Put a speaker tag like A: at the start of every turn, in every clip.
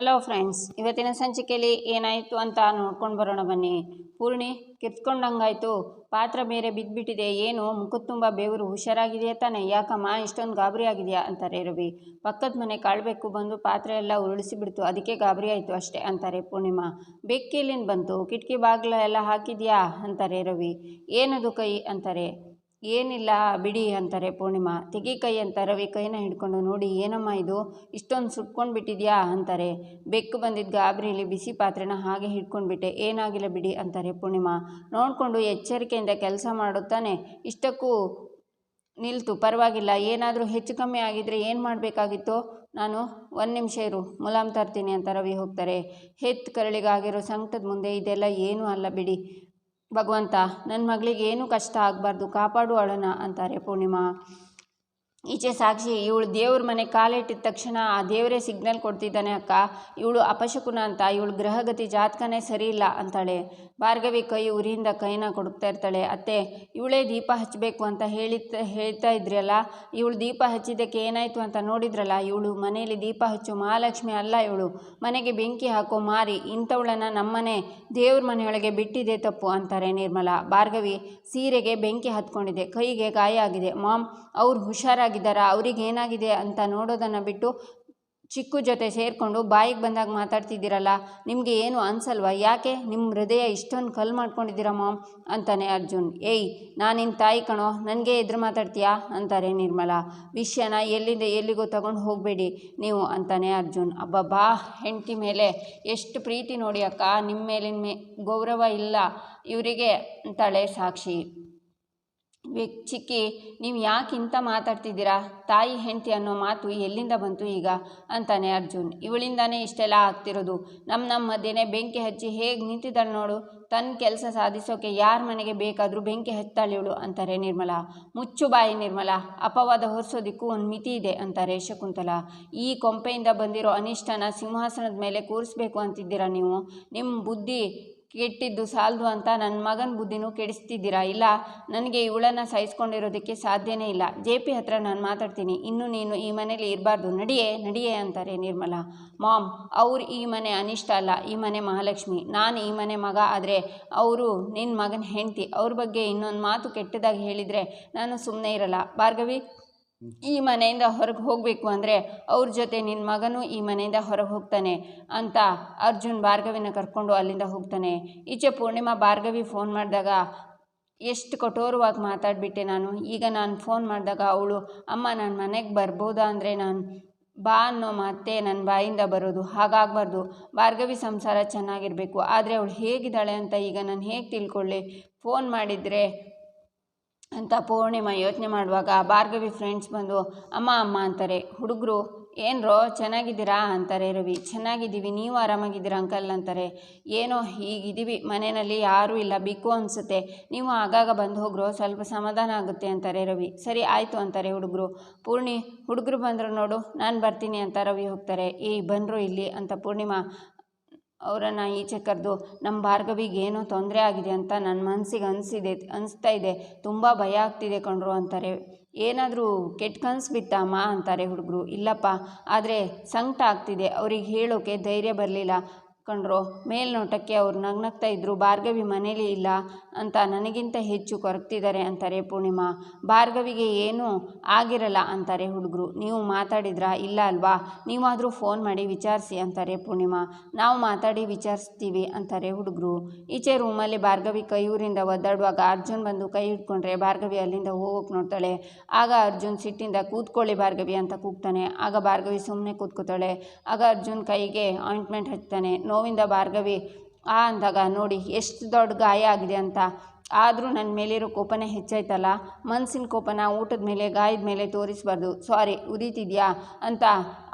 A: Hello friends, ಇವತ್ತಿನ ಸಂಚಿಕೆಯಲ್ಲಿ ಏನಾಯಿತು ಅಂತ ನೋಡ್ಕೊಂಡು ಬರೋಣ ಬನ್ನಿ. ಪೂರ್ಣಿ, ಕಿತ್ಕೊಂಡಂಗಾಯ್ತು. ಪಾತ್ರ ಬೇರೆ ಬಿದ್ದುಬಿಟ್ಟಿದೆ ಏನು, ಮುಖದ ತುಂಬ ಬೇವರು ಹುಷಾರಾಗಿದೆಯಾ ತಾನೆ? ಯಾಕಮ್ಮ, ಇಷ್ಟೊಂದು ಗಾಬರಿ ಆಗಿದೆಯಾ? ಅಂತಾರೆ ರವಿ. ಪಕ್ಕದ ಮನೆ ಕಾಳಬೇಕು ಬಂದು ಪಾತ್ರೆ ಎಲ್ಲ ಉರುಳಿಸಿಬಿಡ್ತು ಅದಕ್ಕೆ ಗಾಬರಿ ಆಯಿತು ಅಷ್ಟೇ, ಅಂತಾರೆ ಪೂರ್ಣಿಮಾ. ಬೆಕ್ಕಿಲಿಂದ ಬಂತು. ಕಿಟಕಿ ಬಾಗಿಲು ಎಲ್ಲ ಹಾಕಿದ್ಯಾ? ಅಂತಾರೆ ರವಿ. ಏನದು ಕೈ? ಅಂತಾರೆ ಏನಿಲ್ಲ, ಬಿಡಿ ಅಂತಾರೆ ಪೂರ್ಣಿಮಾ. ತೆಗಿ ಕೈ ಅಂತ ರವಿ ಕೈನ ಹಿಡ್ಕೊಂಡು, ನೋಡಿ, ಏನಮ್ಮ ಇದು? ಇಷ್ಟೊಂದು ಸುಟ್ಕೊಂಡು ಬಿಟ್ಟಿದ್ಯಾ ಅಂತಾರೆ. ಬೆಕ್ಕು ಬಂದಿದ್ದ ಗಾಬರಿಯಲ್ಲಿ ಬಿಸಿ ಪಾತ್ರೆನ ಹಾಗೆ ಹಿಡ್ಕೊಂಡ್ಬಿಟ್ಟೆ. ಏನಾಗಿಲ್ಲ ಬಿಡಿ ಅಂತಾರೆ ಪೂರ್ಣಿಮಾ. ನೋಡಿಕೊಂಡು ಎಚ್ಚರಿಕೆಯಿಂದ ಕೆಲಸ ಮಾಡುತ್ತಾನೆ ಇಷ್ಟಕ್ಕೂ ನಿಲ್ತು. ಪರವಾಗಿಲ್ಲ. ಏನಾದರೂ ಹೆಚ್ಚು ಕಮ್ಮಿ ಆಗಿದ್ದರೆ ಏನು ಮಾಡಬೇಕಾಗಿತ್ತು? ನಾನು ಒಂದು ನಿಮಿಷ ಇರು. ಮುಲಾಮ್ ತರ್ತೀನಿ ಅಂತ ರವಿ ಹೋಗ್ತಾರೆ. ಹೆತ್ತು ಕರಳಿಗಾಗಿರೋ ಸಂಕಟದ ಮುಂದೆ ಇದೆಲ್ಲ ಏನೂ ಅಲ್ಲ ಬಿಡಿ. ಭಗವಂತ ನನ್ನ ಮಗಳಿಗೆ ಏನೂ ಕಷ್ಟ ಆಗಬಾರ್ದು, ಕಾಪಾಡು ಅಳೋಣ ಅಂತಾರೆ ಪೂರ್ಣಿಮಾ. ಈಚೆ ಸಾಕ್ಷಿ, ಇವಳು ದೇವ್ರ ಮನೆ ಕಾಲಿಟ್ಟಿದ ತಕ್ಷಣ ಆ ದೇವರೇ ಸಿಗ್ನಲ್ ಕೊಡ್ತಿದ್ದಾನೆ, ಅಕ್ಕ. ಇವಳು ಅಪಶಕುನ ಅಂತ, ಇವಳು ಗ್ರಹಗತಿ ಜಾತಕನೇ ಸರಿ ಇಲ್ಲ ಅಂತಾಳೆ. ಭಾರ್ಗವಿ ಕೈ ಉರಿಯಿಂದ ಕೈನ ಕೊಡುಕ್ತಾ ಇರ್ತಾಳೆ. ಅತ್ತೆ, ಇವಳೇ ದೀಪ ಹಚ್ಚಬೇಕು ಅಂತ ಹೇಳಿ ಹೇಳ್ತಾ ಇದ್ರಲ್ಲ, ಇವಳು ದೀಪ ಹಚ್ಚಿದ್ದಕ್ಕೆ ಏನಾಯಿತು ಅಂತ ನೋಡಿದ್ರಲ್ಲ, ಇವಳು ಮನೆಯಲ್ಲಿ ದೀಪ ಹಚ್ಚು ಮಹಾಲಕ್ಷ್ಮಿ ಅಲ್ಲ ಇವಳು. ಮನೆಗೆ ಬೆಂಕಿ ಹಾಕೋ ಮಾರಿ, ಇಂಥವಳನ್ನು ನಮ್ಮನೆ ದೇವ್ರ ಮನೆಯೊಳಗೆ ಬಿಟ್ಟಿದೆ ತಪ್ಪು, ಅಂತಾರೆ ನಿರ್ಮಲಾ. ಭಾರ್ಗವಿ ಸೀರೆಗೆ ಬೆಂಕಿ ಹತ್ಕೊಂಡಿದೆ. ಕೈಗೆ ಗಾಯ ಆಗಿದೆ. ಮಾಮ್, ಅವ್ರು ಹುಷಾರಾಗಿದ್ದಾರಾ? ಅವ್ರಿಗೆ ಏನಾಗಿದೆ ಅಂತ ನೋಡೋದನ್ನು ಬಿಟ್ಟು ಚಿಕ್ಕು ಜೊತೆ ಸೇರಿಕೊಂಡು ಬಾಯಿಗೆ ಬಂದಾಗ ಮಾತಾಡ್ತಿದ್ದೀರಲ್ಲ, ನಿಮಗೆ ಏನು ಅನ್ಸಲ್ವಾ? ಯಾಕೆ? ನಿಮ್ಮ ಹೃದಯ ಇಷ್ಟೊಂದು ಕಲ್ ಮಾಡ್ಕೊಂಡಿದ್ದೀರಾ ಮಾಮ್? ಅಂತಾನೆ ಅರ್ಜುನ್. ಏಯ್ ನಾನಿನ್ನ ತಾಯಿ ಕಣೋ, ನನಗೆ ಎದುರು ಮಾತಾಡ್ತೀಯಾ? ಅಂತಾರೆ ನಿರ್ಮಲಾ. ವಿಷಯನ ಎಲ್ಲಿಂದ ಎಲ್ಲಿಗೋ ತಗೊಂಡು ಹೋಗಬೇಡಿ ನೀವು, ಅಂತಾನೆ ಅರ್ಜುನ್. ಅಬ್ಬಬ್ಬಾ, ಹೆಂಡತಿ ಮೇಲೆ ಎಷ್ಟು ಪ್ರೀತಿ ನೋಡಿ ಅಕ್ಕ. ನಿಮ್ಮ ಮೇಲಿನ ಮೇ, ಗೌರವ ಇಲ್ಲ. ಇವರಿಗೆ ಅಂತಾಳೆ ಸಾಕ್ಷಿ. ಚಿಕ್ಕಿ, ನೀವು ಯಾಕೆ ಇಂಥ ಮಾತಾಡ್ತಿದ್ದೀರಾ? ತಾಯಿ, ಹೆಂಡತಿ ಅನ್ನೋ ಮಾತು ಎಲ್ಲಿಂದ ಬಂತು ಈಗ? ಅಂತಾನೆ ಅರ್ಜುನ್. ಇವಳಿಂದಾನೇ ಇಷ್ಟೆಲ್ಲ ಆಗ್ತಿರೋದು. ನಮ್ಮ ನಮ್ಮ ಮಧ್ಯೆನೇ ಬೆಂಕಿ ಹಚ್ಚಿ ಹೇಗೆ ನಿಂತಿದ್ದಾಳೆ ನೋಡು. ತನ್ನ ಕೆಲಸ ಸಾಧಿಸೋಕೆ ಯಾರ ಮನೆಗೆ ಬೇಕಾದರೂ ಬೆಂಕಿ ಹಚ್ತಾಳೆ ಇವಳು, ಅಂತಾರೆ ನಿರ್ಮಲಾ. ಮುಚ್ಚು ಬಾಯಿ ನಿರ್ಮಲಾ. ಅಪವಾದ ಹೊರಿಸೋದಕ್ಕೂ ಒಂದು ಮಿತಿ ಇದೆ, ಅಂತಾರೆ ಶಕುಂತಲಾ. ಈ ಕೊಂಪೆಯಿಂದ ಬಂದಿರೋ ಅನಿಷ್ಟನ ಸಿಂಹಾಸನದ ಮೇಲೆ ಕೂರಿಸ್ಬೇಕು ಅಂತಿದ್ದೀರಾ ನೀವು? ನಿಮ್ಮ ಬುದ್ಧಿ ಕೆಟ್ಟಿದ್ದು ಸಾಲದು ಅಂತ ನನ್ನ ಮಗನ ಬುದ್ಧಿನೂ ಕೆಡಿಸ್ತಿದ್ದೀರಾ? ಇಲ್ಲ, ನನಗೆ ಇವಳನ್ನು ಸಹಿಸ್ಕೊಂಡಿರೋದಕ್ಕೆ ಸಾಧ್ಯನೇ ಇಲ್ಲ. ಜೆ ಪಿ ಹತ್ರ ನಾನು ಮಾತಾಡ್ತೀನಿ. ಇನ್ನು ನೀನು ಈ ಮನೇಲಿ ಇರಬಾರ್ದು. ನಡಿಯೇ ನಡಿಯೇ ಅಂತಾರೆ ನಿರ್ಮಲಾ. ಮಾಮ್, ಅವ್ರು ಈ ಮನೆ ಅನಿಷ್ಟ ಅಲ್ಲ. ಈ ಮನೆ ಮಹಾಲಕ್ಷ್ಮಿ. ನಾನು ಈ ಮನೆ ಮಗ ಆದರೆ ಅವರು ನಿನ್ನ ಮಗನ ಹೆಂಡತಿ. ಅವ್ರ ಬಗ್ಗೆ ಇನ್ನೊಂದು ಮಾತು ಕೆಟ್ಟದಾಗಿ ಹೇಳಿದರೆ ನಾನು ಸುಮ್ಮನೆ ಇರಲ್ಲ. ಭಾರ್ಗವಿ ಈ ಮನೆಯಿಂದ ಹೊರಗೆ ಹೋಗಬೇಕು ಅಂದರೆ ಅವ್ರ ಜೊತೆ ನಿನ್ನ ಮಗನೂ ಈ ಮನೆಯಿಂದ ಹೊರಗೆ ಹೋಗ್ತಾನೆ ಅಂತ ಅರ್ಜುನ್ ಭಾರ್ಗವಿನ ಕರ್ಕೊಂಡು ಅಲ್ಲಿಂದ ಹೋಗ್ತಾನೆ. ಈಚೆ ಪೂರ್ಣಿಮಾ ಭಾರ್ಗವಿ ಫೋನ್ ಮಾಡಿದಾಗ, ಎಷ್ಟು ಕಠೋರವಾಗಿ ಮಾತಾಡಿಬಿಟ್ಟೆ ನಾನು. ಈಗ ನಾನು ಫೋನ್ ಮಾಡಿದಾಗ ಅವಳು, ಅಮ್ಮ, ನಾನು ಮನೆಗೆ ಬರ್ಬೋದಾ ಅಂದರೆ ನಾನು ಬಾ ಅನ್ನೋ ಮಾತೇ ನನ್ನ ಬಾಯಿಂದ ಬರೋದು. ಹಾಗಾಗಬಾರ್ದು. ಭಾರ್ಗವಿ ಸಂಸಾರ ಚೆನ್ನಾಗಿರಬೇಕು. ಆದರೆ ಅವಳು ಹೇಗಿದ್ದಾಳೆ ಅಂತ ಈಗ ನಾನು ಹೇಗೆ ತಿಳ್ಕೊಳ್ಳಿ ಫೋನ್ ಮಾಡಿದರೆ ಅಂತ ಪೂರ್ಣಿಮಾ ಯೋಚನೆ ಮಾಡುವಾಗ ಭಾರ್ಗವಿ ಫ್ರೆಂಡ್ಸ್ ಬಂದು, ಅಮ್ಮ ಅಮ್ಮ ಅಂತಾರೆ. ಹುಡುಗರು, ಏನ್ರೋ ಚೆನ್ನಾಗಿದ್ದೀರಾ? ಅಂತಾರೆ ರವಿ. ಚೆನ್ನಾಗಿದ್ದೀವಿ, ನೀವು ಆರಾಮಾಗಿದ್ದೀರಾ? ಅಂಕಲ್ ಅಂತಾರೆ. ಏನೋ ಈಗಿದ್ದೀವಿ ಮನೆಯಲ್ಲಿ ಯಾರೂ ಇಲ್ಲ. ಬಿಕ್ಕು ಅನಿಸುತ್ತೆ. ನೀವು ಆಗಾಗ ಬಂದು ಹೋಗ್ರೋ, ಸ್ವಲ್ಪ ಸಮಾಧಾನ ಆಗುತ್ತೆ ಅಂತಾರೆ ರವಿ. ಸರಿ, ಆಯಿತು ಅಂತಾರೆ ಹುಡುಗರು. ಪೂರ್ಣಿ, ಹುಡುಗರು ಬಂದರು ನೋಡು, ನಾನು ಬರ್ತೀನಿ ಅಂತ ರವಿ ಹೋಗ್ತಾರೆ. ಏಯ್, ಬಂದರು ಇಲ್ಲಿ ಅಂತ ಪೂರ್ಣಿಮಾ ಅವರನ್ನು ಈಚೆ ಕರೆದು, ನಮ್ಮ ಭಾರ್ಗವಿಗೆ ಏನೋ ತೊಂದರೆ ಆಗಿದೆ ಅಂತ ನನ್ನ ಮನಸ್ಸಿಗೆ ಅನಿಸಿದೆ, ಅನಿಸ್ತಾ ಇದೆ, ತುಂಬ ಭಯ ಆಗ್ತಿದೆ ಕಣ್ರು ಅಂತಾರೆ. ಏನಾದರೂ ಕೆಟ್ಟ ಕನಸು ಬಿತ್ತಮ್ಮ ಅಂತಾರೆ ಹುಡುಗರು. ಇಲ್ಲಪ್ಪ, ಆದರೆ ಸಂಕಟ ಆಗ್ತಿದೆ. ಅವ್ರಿಗೆ ಹೇಳೋಕೆ ಧೈರ್ಯ ಬರಲಿಲ್ಲ. ಕಣ್ರೋ, ಮೇಲ್ನೋಟಕ್ಕೆ ಅವರು ನಗ್ನಗ್ತಾ ಇದ್ರು, ಭಾರ್ಗವಿ ಮನೇಲಿ ಇಲ್ಲ ಅಂತ ನನಗಿಂತ ಹೆಚ್ಚು ಕೊರಗ್ತಿದ್ದಾರೆ ಅಂತಾರೆ ಪೂರ್ಣಿಮಾ. ಭಾರ್ಗವಿಗೆ ಏನೂ ಆಗಿರಲ್ಲ ಅಂತಾರೆ ಹುಡುಗರು. ನೀವು ಮಾತಾಡಿದ್ರಾ? ಇಲ್ಲ ಅಲ್ವಾ? ನೀವಾದರೂ ಫೋನ್ ಮಾಡಿ ವಿಚಾರಿಸಿ ಅಂತಾರೆ ಪೂರ್ಣಿಮಾ. ನಾವು ಮಾತಾಡಿ ವಿಚಾರಿಸ್ತೀವಿ ಅಂತಾರೆ ಹುಡುಗರು. ಈಚೆ ರೂಮಲ್ಲಿ ಭಾರ್ಗವಿ ಕೈಯೂರಿಂದ ಒದ್ದಾಡುವಾಗ ಅರ್ಜುನ್ ಬಂದು ಕೈ ಹಿಡ್ಕೊಂಡ್ರೆ ಭಾರ್ಗವಿ ಅಲ್ಲಿಂದ ಹೋಗೋಕೆ ನೋಡ್ತಾಳೆ. ಆಗ ಅರ್ಜುನ್ ಸಿಟ್ಟಿಂದ ಕೂತ್ಕೊಳ್ಳಿ ಭಾರ್ಗವಿ ಅಂತ ಕೂಗ್ತಾನೆ. ಆಗ ಭಾರ್ಗವಿ ಸುಮ್ಮನೆ ಕೂತ್ಕೋತಾಳೆ. ಆಗ ಅರ್ಜುನ್ ಕೈಗೆ ಆಯಿಂಟ್ಮೆಂಟ್ ಹಚ್ತಾನೆ. ನೋವಿಂದ ಭಾರ್ಗವಿ, ಆ ಅಂದಾಗ ನೋಡಿ ಎಷ್ಟು ದೊಡ್ಡ ಗಾಯ ಆಗಿದೆ ಅಂತ. ಆದರೂ ನನ್ನ ಮೇಲಿರೋ ಕೋಪನೇ ಹೆಚ್ಚಾಯ್ತಲ್ಲ? ಮನಸ್ಸಿನ ಕೋಪನ ಊಟದ ಮೇಲೆ, ಗಾಯದ ಮೇಲೆ ತೋರಿಸ್ಬಾರ್ದು. ಸಾರಿ ಉರಿತಿದ್ಯಾ? ಅಂತ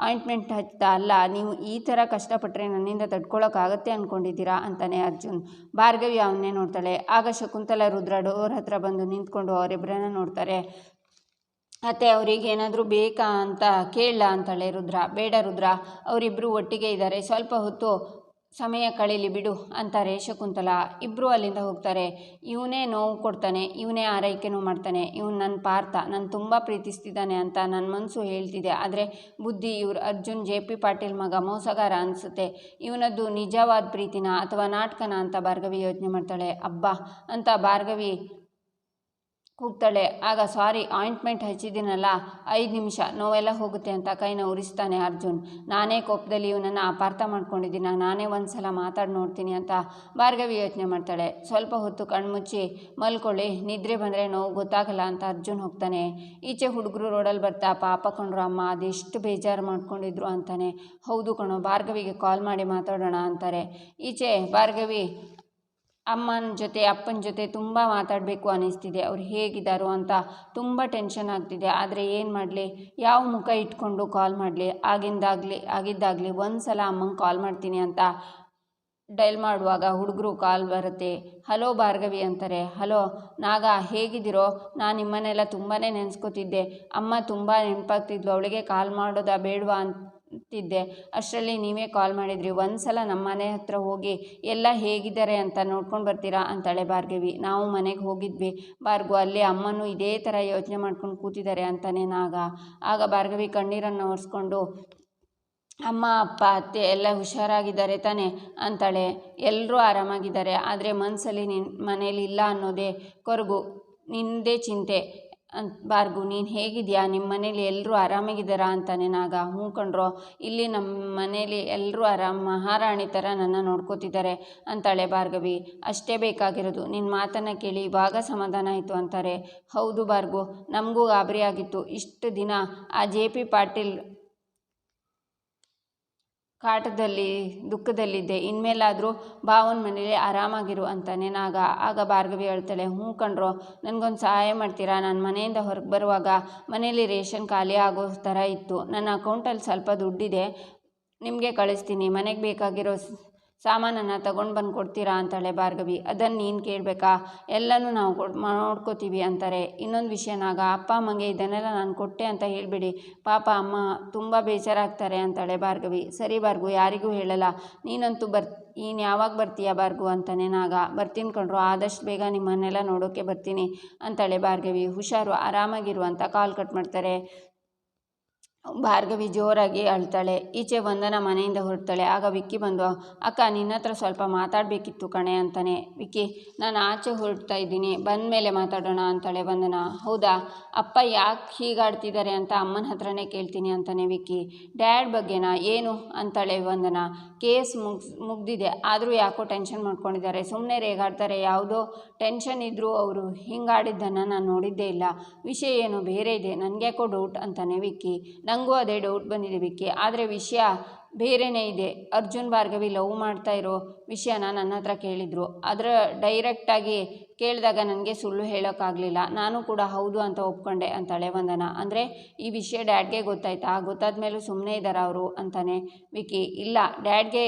A: ಆಯಿಂಟ್ಮೆಂಟ್ ಹಚ್ತಾ, ಅಲ್ಲ, ನೀವು ಈ ಥರ ಕಷ್ಟಪಟ್ಟರೆ ನನ್ನಿಂದ ತಡ್ಕೊಳ್ಳೋಕ್ಕಾಗತ್ತೆ ಅಂದ್ಕೊಂಡಿದ್ದೀರಾ ಅಂತಾನೆ ಅರ್ಜುನ್. ಭಾರ್ಗವಿ ಅವನ್ನೇ ನೋಡ್ತಾಳೆ. ಆಗ ಶಕುಂತಲ ರುದ್ರ ಡೋರ್ ಹತ್ರ ಬಂದು ನಿಂತ್ಕೊಂಡು ಅವರಿಬ್ಬರನ್ನ ನೋಡ್ತಾರೆ. ಅತ್ತೆ, ಅವ್ರಿಗೆ ಏನಾದರೂ ಬೇಕಾ ಅಂತ ಕೇಳಲ್ಲ ಅಂತಾಳೆ ರುದ್ರ. ಬೇಡ ರುದ್ರ ಅವರಿಬ್ಬರು ಒಟ್ಟಿಗೆ ಇದ್ದಾರೆ ಸ್ವಲ್ಪ ಹೊತ್ತು ಸಮಯ ಕಳೀಲಿ ಬಿಡು ಅಂತಾರೆ ಶಕುಂತಲ. ಇಬ್ಬರು ಅಲ್ಲಿಂದ ಹೋಗ್ತಾರೆ. ಇವನೇ ನೋವು ಕೊಡ್ತಾನೆ, ಇವನೇ ಆರೈಕೆನೂ ಮಾಡ್ತಾನೆ, ಇವನು ನನ್ನ ಪಾರ್ಥ, ನಾನು ತುಂಬ ಪ್ರೀತಿಸ್ತಿದ್ದಾನೆ ಅಂತ ನನ್ನ ಮನಸ್ಸು ಹೇಳ್ತಿದೆ. ಆದರೆ ಬುದ್ಧಿ ಇವ್ರು ಅರ್ಜುನ್, ಜೆ ಪಿ ಪಾಟೀಲ್ ಮಗ ಮೋಸಗಾರ ಅನಿಸುತ್ತೆ. ಇವನದ್ದು ನಿಜವಾದ ಪ್ರೀತಿನ ಅಥವಾ ನಾಟಕನ ಅಂತ ಭಾರ್ಗವಿ ಯೋಚನೆ ಮಾಡ್ತಾಳೆ. ಅಬ್ಬಾ, ಅಂತ ಭಾರ್ಗವಿ ಕೂಗ್ತಾಳೆ. ಆಗ ಸಾರಿ, ಆಯಿಂಟ್ಮೆಂಟ್ ಹಚ್ಚಿದ್ದೀನಲ್ಲ, ಐದು ನಿಮಿಷ, ನೋವೆಲ್ಲ ಹೋಗುತ್ತೆ ಅಂತ ಕೈನ ಉರಿಸ್ತಾನೆ ಅರ್ಜುನ್. ನಾನೇ ಕೋಪದಲ್ಲಿ ಇವನನ್ನು ಅಪಾರ್ಥ ಮಾಡ್ಕೊಂಡಿದ್ದೀನ, ನಾನೇ ಒಂದು ಸಲ ಮಾತಾಡಿ ನೋಡ್ತೀನಿ ಅಂತ ಭಾರ್ಗವಿ ಯೋಚನೆ ಮಾಡ್ತಾಳೆ. ಸ್ವಲ್ಪ ಹೊತ್ತು ಕಣ್ಮುಚ್ಚಿ, ಮಲ್ಕೊಳ್ಳಿ, ನಿದ್ರೆ ಬಂದರೆ ನೋವು ಗೊತ್ತಾಗಲ್ಲ ಅಂತ ಅರ್ಜುನ್ ಹೋಗ್ತಾನೆ. ಈಚೆ ಹುಡುಗರು ರೋಡಲ್ಲಿ ಬರ್ತಾ ಪಾಪ ಕಣ್ರು, ಅಮ್ಮ ಅದೆಷ್ಟು ಬೇಜಾರು ಮಾಡ್ಕೊಂಡಿದ್ರು ಅಂತಾನೆ. ಹೌದು ಕಣೋ, ಭಾರ್ಗವಿಗೆ ಕಾಲ್ ಮಾಡಿ ಮಾತಾಡೋಣ ಅಂತಾರೆ. ಈಚೆ ಭಾರ್ಗವಿ ಅಮ್ಮನ ಜೊತೆ, ಅಪ್ಪನ ಜೊತೆ ತುಂಬ ಮಾತಾಡಬೇಕು ಅನ್ನಿಸ್ತಿದೆ ಅವ್ರು ಹೇಗಿದ್ದಾರೋ ಅಂತ ತುಂಬ ಟೆನ್ಷನ್ ಆಗ್ತಿದೆ. ಆದರೆ ಏನು ಮಾಡಲಿ? ಯಾವ ಮುಖ ಇಟ್ಕೊಂಡು ಕಾಲ್ ಮಾಡಲಿ? ಆಗಿಂದಾಗಲಿ, ಆಗಿದ್ದಾಗಲಿ ಒಂದು ಸಲ ಅಮ್ಮಂಗೆ ಕಾಲ್ ಮಾಡ್ತೀನಿ ಅಂತ ಡೈಲ್ ಮಾಡುವಾಗ ಹುಡುಗರು ಕಾಲ್ ಬರುತ್ತೆ. ಹಲೋ ಭಾರ್ಗವಿ ಅಂತಾರೆ. ಹಲೋ ನಾಗ ಹೇಗಿದ್ದೀರೋ? ನಾನು ನಿಮ್ಮನ್ನೆಲ್ಲ ತುಂಬಾ ನೆನೆಸ್ಕೋತಿದ್ದೆ. ಅಮ್ಮ ತುಂಬ ನೆನಪಾಗ್ತಿದ್ಲು. ಅವಳಿಗೆ ಕಾಲ್ ಮಾಡೋದಾ ಬೇಡವಾ? ಅಂತಿದ್ದೆ. ಅಷ್ಟರಲ್ಲಿ ನೀವೇ ಕಾಲ್ ಮಾಡಿದ್ರಿ. ಒಂದು ಸಲ ನಮ್ಮ ಮನೆ ಹತ್ರ ಹೋಗಿ, ಎಲ್ಲ ಹೇಗಿದ್ದಾರೆ ಅಂತ ನೋಡ್ಕೊಂಡು ಬರ್ತೀರಾ? ಅಂತಾಳೆ ಭಾರ್ಗವಿ. ನಾವು ಮನೆಗೆ ಹೋಗಿದ್ವಿ. ಭಾರ್ಗು ಅಲ್ಲಿ ಅಮ್ಮನೂ ಇದೇ ಥರ ಯೋಚನೆ ಮಾಡ್ಕೊಂಡು ಕೂತಿದ್ದಾರೆ ಅಂತಾನೆ ನಾಗ. ಆಗ ಭಾರ್ಗವಿ ಕಣ್ಣೀರನ್ನು ಒರೆಸ್ಕೊಂಡು, ಅಮ್ಮ, ಅಪ್ಪ, ಅತ್ತೆ ಎಲ್ಲ ಹುಷಾರಾಗಿದ್ದಾರೆ ತಾನೆ? ಅಂತಾಳೆ. ಎಲ್ಲರೂ ಆರಾಮಾಗಿದ್ದಾರೆ. ಆದರೆ ಮನಸ್ಸಲ್ಲಿ ನಿನ್ನ ಮನೇಲಿ ಇಲ್ಲ ಅನ್ನೋದೇ ಕೊರಗು. ನಿಂದೇ ಚಿಂತೆ. ಅಂತ ಬಾರ್ಗು, ನೀನು ಹೇಗಿದೆಯಾ? ನಿಮ್ಮ ಮನೇಲಿ ಎಲ್ಲರೂ ಆರಾಮಾಗಿದ್ದಾರಾ ಅಂತಾನೆ ನಾಗ ಹ್ಞೂ ಕಣ್ರೋ ಇಲ್ಲಿ ನಮ್ಮ ಮನೇಲಿ ಎಲ್ಲರೂ ಆರಾಮ, ಮಹಾರಾಣಿ ಥರ ನನ್ನ ನೋಡ್ಕೋತಿದ್ದಾರೆ ಅಂತಾಳೆ ಭಾರ್ಗವಿ ಅಷ್ಟೇ ಬೇಕಾಗಿರೋದು. ನಿನ್ನ ಮಾತನ್ನು ಕೇಳಿ ಇವಾಗ ಸಮಾಧಾನ ಆಯಿತು ಅಂತಾರೆ. ಹೌದು ಭಾರ್ಗು ನಮಗೂ ಗಾಬರಿ ಆಗಿತ್ತು. ಇಷ್ಟು ದಿನ ಆ ಜೆ ಪಿ ಪಾಟೀಲ್ ಕಾಟದಲ್ಲಿ, ದುಃಖದಲ್ಲಿದ್ದೆ. ಇನ್ಮೇಲಾದರೂ ಭಾವನ ಮನೇಲಿ ಆರಾಮಾಗಿರು ಅಂತಾನೆ ನಾಗ. ಆಗ ಭಾರ್ಗವಿ ಹೇಳ್ತಾಳೆ, ಹ್ಞೂ ಕಣ್ರೋ, ನನಗೊಂದು ಸಹಾಯ ಮಾಡ್ತೀರಾ? ನಾನು ಮನೆಯಿಂದ ಹೊರಗೆ ಬರುವಾಗ ಮನೇಲಿ ರೇಷನ್ ಖಾಲಿ ಆಗೋ ಥರ ಇತ್ತು. ನನ್ನ ಅಕೌಂಟಲ್ಲಿ ಸ್ವಲ್ಪ ದುಡ್ಡಿದೆ, ನಿಮಗೆ ಕಳಿಸ್ತೀನಿ. ಮನೆಗೆ ಬೇಕಾಗಿರೋ ಸಾಮಾನನ್ನು ತಗೊಂಡು ಬಂದು ಕೊಡ್ತೀರಾ ಅಂತಾಳೆ ಭಾರ್ಗವಿ. ಅದನ್ನು ನೀನು ಕೇಳಬೇಕಾ? ಎಲ್ಲನೂ ನಾವು ಕೊಡ್ ನೋಡ್ಕೋತೀವಿ ಅಂತಾರೆ. ಇನ್ನೊಂದು ವಿಷಯನಾಗ ಅಪ್ಪ ಅಮ್ಮಂಗೆ ಇದನ್ನೆಲ್ಲ ನಾನು ಕೊಟ್ಟೆ ಅಂತ ಹೇಳಿಬಿಡಿ. ಪಾಪ ಅಮ್ಮ ತುಂಬ ಬೇಜಾರಾಗ್ತಾರೆ ಅಂತಾಳೆ ಭಾರ್ಗವಿ. ಸರಿ ಭಾರ್ಗು, ಯಾರಿಗೂ ಹೇಳಲ್ಲ. ನೀನಂತೂ ಬರ್, ನೀನು ಯಾವಾಗ ಬರ್ತೀಯ ಭಾರ್ಗು ಅಂತಾನೆ ನಾಗ. ಬರ್ತೀನಿ ಕಣ್ರು, ಆದಷ್ಟು ಬೇಗ ನಿಮ್ಮನ್ನೆಲ್ಲ ನೋಡೋಕ್ಕೆ ಬರ್ತೀನಿ ಅಂತಾಳೆ ಭಾರ್ಗವಿ. ಹುಷಾರು, ಆರಾಮಾಗಿರು ಅಂತ ಕಾಲ್ ಕಟ್ ಮಾಡ್ತಾರೆ. ಭಾರ್ಗವಿ ಜೋರಾಗಿ ಅಳ್ತಾಳೆ. ಈಚೆ ವಂದನ ಮನೆಯಿಂದ ಹೊರಡ್ತಾಳೆ. ಆಗ ವಿಕ್ಕಿ ಬಂದು, ಅಕ್ಕ ನಿನ್ನ ಹತ್ರ ಸ್ವಲ್ಪ ಮಾತಾಡಬೇಕಿತ್ತು ಕಣೆ ಅಂತಾನೆ. ವಿಕ್ಕಿ, ನಾನು ಆಚೆ ಹೊರಡ್ತಾ ಇದ್ದೀನಿ. ಬಂದ ಮೇಲೆ ಮಾತಾಡೋಣ ಅಂತಾಳೆ ವಂದನ. ಹೌದಾ? ಅಪ್ಪ ಯಾಕೆ ಹೀಗಾಡ್ತಿದ್ದಾರೆ ಅಂತ ಅಮ್ಮನ ಹತ್ರನೇ ಕೇಳ್ತೀನಿ ಅಂತಾನೆ ವಿಕ್ಕಿ. ಡ್ಯಾಡ್ ಬಗ್ಗೆನಾ? ಏನು? ಅಂತಾಳೆ ವಂದನ. ಕೇಸ್ ಮುಗ್ಸ್, ಮುಗ್ದಿದೆ. ಆದರೂ ಯಾಕೋ ಟೆನ್ಷನ್ ಮಾಡ್ಕೊಂಡಿದ್ದಾರೆ. ಸುಮ್ಮನೆ ರೇಗಾಡ್ತಾರೆ. ಯಾವುದೋ ಟೆನ್ಷನ್ ಇದ್ದರೂ ಅವರು ಹಿಂಗಾಡಿದ್ದನ್ನು ನಾನು ನೋಡಿದ್ದೇ ಇಲ್ಲ. ವಿಷಯ ಏನು? ಬೇರೆ ಇದೆ. ನನಗ್ಯಾಕೋ ಡೌಟ್ ಅಂತಾನೆ ವಿಕ್ಕಿ. ನನಗೂ ಅದೇ ಡೌಟ್ ಬಂದಿದೆ ವಿಕ್ಕಿ. ಆದರೆ ವಿಷಯ ಬೇರೆಯೇ ಇದೆ. ಅರ್ಜುನ್ ಭಾರ್ಗವಿ ಲವ್ ಮಾಡ್ತಾ ಇರೋ ವಿಷಯನ ನನ್ನ ಹತ್ರ ಕೇಳಿದರು. ಅದರ ಡೈರೆಕ್ಟಾಗಿ ಕೇಳಿದಾಗ ನನಗೆ ಸುಳ್ಳು ಹೇಳೋಕ್ಕಾಗಲಿಲ್ಲ. ನಾನು ಕೂಡ ಹೌದು ಅಂತ ಒಪ್ಕೊಂಡೆ ಅಂತಾಳೆ ವಂದನ ಅಂದರೆ, ಈ ವಿಷಯ ಡ್ಯಾಡ್ಗೆ ಗೊತ್ತಾಯ್ತಾ? ಗೊತ್ತಾದ ಮೇಲೂ ಸುಮ್ಮನೆ ಇದ್ದಾರೆ ಅವರು ಅಂತಾನೆ ವಿಕಿ. ಇಲ್ಲ, ಡ್ಯಾಡ್ಗೆ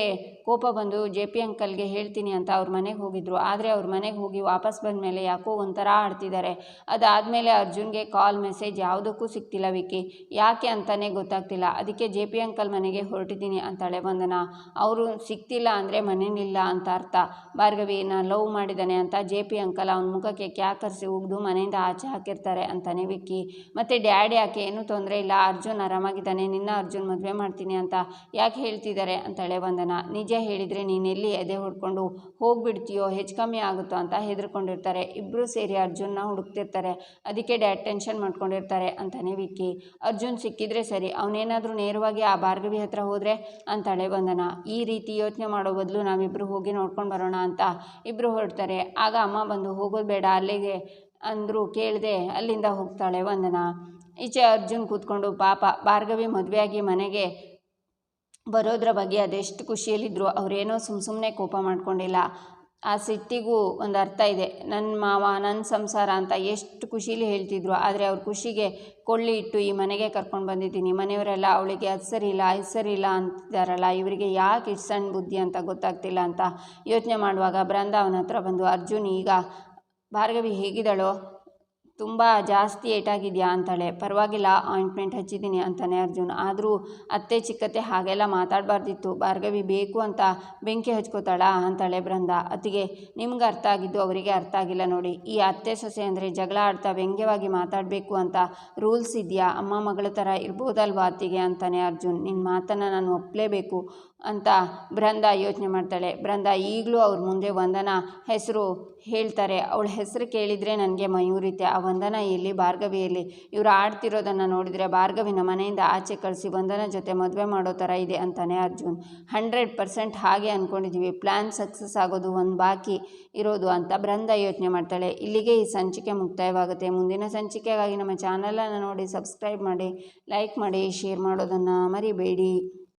A: ಕೋಪ ಬಂದು ಜೆ ಪಿ ಅಂಕಲ್ಗೆ ಹೇಳ್ತೀನಿ ಅಂತ ಅವ್ರ ಮನೆಗೆ ಹೋಗಿದ್ರು. ಆದರೆ ಅವ್ರ ಮನೆಗೆ ಹೋಗಿ ವಾಪಸ್ ಬಂದ ಮೇಲೆ ಯಾಕೋ ಒಂಥರ ಆಡ್ತಿದ್ದಾರೆ ಅದಾದಮೇಲೆ ಅರ್ಜುನ್ಗೆ ಕಾಲ್, ಮೆಸೇಜ್ ಯಾವುದಕ್ಕೂ ಸಿಗ್ತಿಲ್ಲ ವಿಕಿ. ಯಾಕೆ ಅಂತಾನೆ ಗೊತ್ತಾಗ್ತಿಲ್ಲ. ಅದಕ್ಕೆ ಜೆ ಪಿ ಅಂಕಲ್ ಮನೆಗೆ ಹೊರಟಿದ್ದೀನಿ ಅಂತಾಳೆ ವಂದನ ಅವರು ಸಿಗ್ತಿಲ್ಲ ಅಂದರೆ ಮನೇಲಿಲ್ಲ ಅಂತ ಅರ್ಥ. ಭಾರ್ಗವಿ, ನಾನು ಲವ್ ಮಾಡಿದ್ದಾನೆ ಅಂತ ಜೆ ಪಿ ಅಂಕಲ್ ಅವನ ಮುಖಕ್ಕೆ ಕ್ಯಾಕರಿಸಿ ಉಗ್ದು ಮನೆಯಿಂದ ಆಚೆ ಹಾಕಿರ್ತಾರೆ ಅಂತಾನೆ ವಿಕ್ಕಿ. ಮತ್ತು ಡ್ಯಾಡ್ ಯಾಕೆ ಏನೂ ತೊಂದರೆ ಇಲ್ಲ, ಅರ್ಜುನ್ ಆರಾಮಾಗಿದ್ದಾನೆ, ನಿನ್ನ ಅರ್ಜುನ್ ಮದುವೆ ಮಾಡ್ತೀನಿ ಅಂತ ಯಾಕೆ ಹೇಳ್ತಿದ್ದಾರೆ ಅಂತಳೆ ವಂದನ. ನಿಜ ಹೇಳಿದರೆ ನೀನೆಲ್ಲಿ ಎದೆ ಹೊಡ್ಕೊಂಡು ಹೋಗ್ಬಿಡ್ತೀಯೋ ಹೆಚ್ಚು ಕಮ್ಮಿ ಆಗುತ್ತೋ ಅಂತ ಹೆದರ್ಕೊಂಡಿರ್ತಾರೆ. ಇಬ್ಬರೂ ಸೇರಿ ಅರ್ಜುನ್ನ ಹುಡುಕ್ತಿರ್ತಾರೆ. ಅದಕ್ಕೆ ಡ್ಯಾಡ್ ಟೆನ್ಷನ್ ಮಾಡ್ಕೊಂಡಿರ್ತಾರೆ ಅಂತಾನೆ ವಿಕ್ಕಿ. ಅರ್ಜುನ್ ಸಿಕ್ಕಿದ್ರೆ ಸರಿ, ಅವನೇನಾದರೂ ನೇರವಾಗಿ ಆ ಭಾರ್ಗವಿ ಹತ್ರ ಹೋದರೆ ಅಂತಾಳೆ ವಂದನ. ಈ ರೀತಿ ಯೋಚನೆ ಮಾಡೋ ಬದಲು ನಾವಿಬ್ಬರು ಹೋಗಿ ನೋಡ್ಕೊಂಡು ಬರೋಣ ಅಂತ ಇಬ್ಬರು ಹೊರಡ್ತಾರೆ. ಆಗ ಅಮ್ಮ ಬಂದು ಹೋಗೋದು ಬೇಡ, ಅಲ್ಲಿಗೆ ಅಂದರು ಕೇಳಿದೆ, ಅಲ್ಲಿಂದ ಹೋಗ್ತಾಳೆ ವಂದನ. ಈಚೆ ಅರ್ಜುನ್ ಕೂತ್ಕೊಂಡು ಪಾಪ ಭಾರ್ಗವಿ ಮದುವೆಯಾಗಿ ಮನೆಗೆ ಬರೋದ್ರ ಬಗ್ಗೆ ಅದೆಷ್ಟು ಖುಷಿಯಲ್ಲಿದ್ದರು ಅವರೇನೋ ಸುಮ್ಮ ಸುಮ್ಮನೆ ಕೋಪ ಮಾಡ್ಕೊಂಡಿಲ್ಲ. ಆ ಸಿಟ್ಟಿಗೂ ಒಂದು ಅರ್ಥ ಇದೆ. ನನ್ನ ಮಾವ ನನ್ನ ಸಂಸಾರ ಅಂತ ಎಷ್ಟು ಖುಷೀಲಿ ಹೇಳ್ತಿದ್ರು. ಆದರೆ ಅವ್ರ ಖುಷಿಗೆ ಕೊಳ್ಳಿ ಇಟ್ಟು ಈ ಮನೆಗೆ ಕರ್ಕೊಂಡು ಬಂದಿದ್ದೀನಿ. ಮನೆಯವರೆಲ್ಲ ಅವಳಿಗೆ ಅದು ಸರಿ ಇಲ್ಲ, ಇದು ಸರಿ ಇಲ್ಲ ಅಂತಿದ್ದಾರಲ್ಲ, ಇವರಿಗೆ ಯಾಕೆ ಇಷ್ಟು ಸಣ್ಣ ಬುದ್ಧಿ ಅಂತ ಗೊತ್ತಾಗ್ತಿಲ್ಲ ಅಂತ ಯೋಚನೆ ಮಾಡುವಾಗ ಬೃಂದಾವನ ಹತ್ರ ಬಂದು, ಅರ್ಜುನ್, ಈಗ ಭಾರ್ಗವಿ ಹೇಗಿದ್ದಾಳೋ? ತುಂಬ ಜಾಸ್ತಿ ಏಟಾಗಿದೆಯಾ ಅಂತಾಳೆ. ಪರವಾಗಿಲ್ಲ ಆಯಿಂಟ್ಮೆಂಟ್ ಹಚ್ಚಿದ್ದೀನಿ ಅಂತಾನೆ ಅರ್ಜುನ್. ಆದರೂ ಅತ್ತೆ, ಚಿಕ್ಕತ್ತೆ ಹಾಗೆಲ್ಲ ಮಾತಾಡಬಾರ್ದಿತ್ತು. ಭಾರ್ಗವಿ ಬೇಕು ಅಂತ ಬೆಂಕಿ ಹಚ್ಕೋತಾಳಾ ಅಂತಾಳೆ ಬೃಂದ. ಅತ್ತಿಗೆ, ನಿಮ್ಗೆ ಅರ್ಥ ಆಗಿದ್ದು ಅವರಿಗೆ ಅರ್ಥ ಆಗಿಲ್ಲ ನೋಡಿ. ಈ ಅತ್ತೆ ಸೊಸೆ ಅಂದರೆ ಜಗಳ ಆಡ್ತಾ ವ್ಯಂಗ್ಯವಾಗಿ ಮಾತಾಡಬೇಕು ಅಂತ ರೂಲ್ಸ್ ಇದೆಯಾ? ಅಮ್ಮ ಮಗಳ ಥರ ಇರ್ಬೋದಲ್ವಾ ಅತ್ತಿಗೆ ಅಂತಾನೆ ಅರ್ಜುನ್. ನಿನ್ನ ಮಾತನ್ನು ನಾನು ಒಪ್ಪಲೇಬೇಕು ಅಂತ ಬೃಂದ ಯೋಚನೆ ಮಾಡ್ತಾಳೆ. ಬೃಂದ ಈಗಲೂ ಅವ್ರ ಮುಂದೆ ವಂದನ ಹೆಸರು ಹೇಳ್ತಾರೆ. ಅವಳ ಹೆಸರು ಕೇಳಿದರೆ ನನಗೆ ಮಯೂರಿತೆ ಆ ವಂದನ ಎಲ್ಲಿ? ಭಾರ್ಗವಿಯಲ್ಲಿ ಇವರು ಆಡ್ತಿರೋದನ್ನು ನೋಡಿದರೆ ಭಾರ್ಗವಿನ ಮನೆಯಿಂದ ಆಚೆ ಕಳಿಸಿ ವಂದನ ಜೊತೆ ಮದುವೆ ಮಾಡೋ ಥರ ಇದೆ ಅಂತಾನೆ ಅರ್ಜುನ್. ಹಂಡ್ರೆಡ್ ಪರ್ಸೆಂಟ್ ಹಾಗೆ ಅಂದ್ಕೊಂಡಿದ್ದೀವಿ ಪ್ಲ್ಯಾನ್ ಸಕ್ಸಸ್ ಆಗೋದು ಒಂದು ಬಾಕಿ ಇರೋದು ಅಂತ ಬೃಂದ ಯೋಚನೆ ಮಾಡ್ತಾಳೆ. ಇಲ್ಲಿಗೆ ಈ ಸಂಚಿಕೆ ಮುಕ್ತಾಯವಾಗುತ್ತೆ. ಮುಂದಿನ ಸಂಚಿಕೆಗಾಗಿ ನಮ್ಮ ಚಾನಲನ್ನು ನೋಡಿ ಸಬ್ಸ್ಕ್ರೈಬ್ ಮಾಡಿ, ಲೈಕ್ ಮಾಡಿ, ಶೇರ್ ಮಾಡೋದನ್ನು ಮರಿಬೇಡಿ.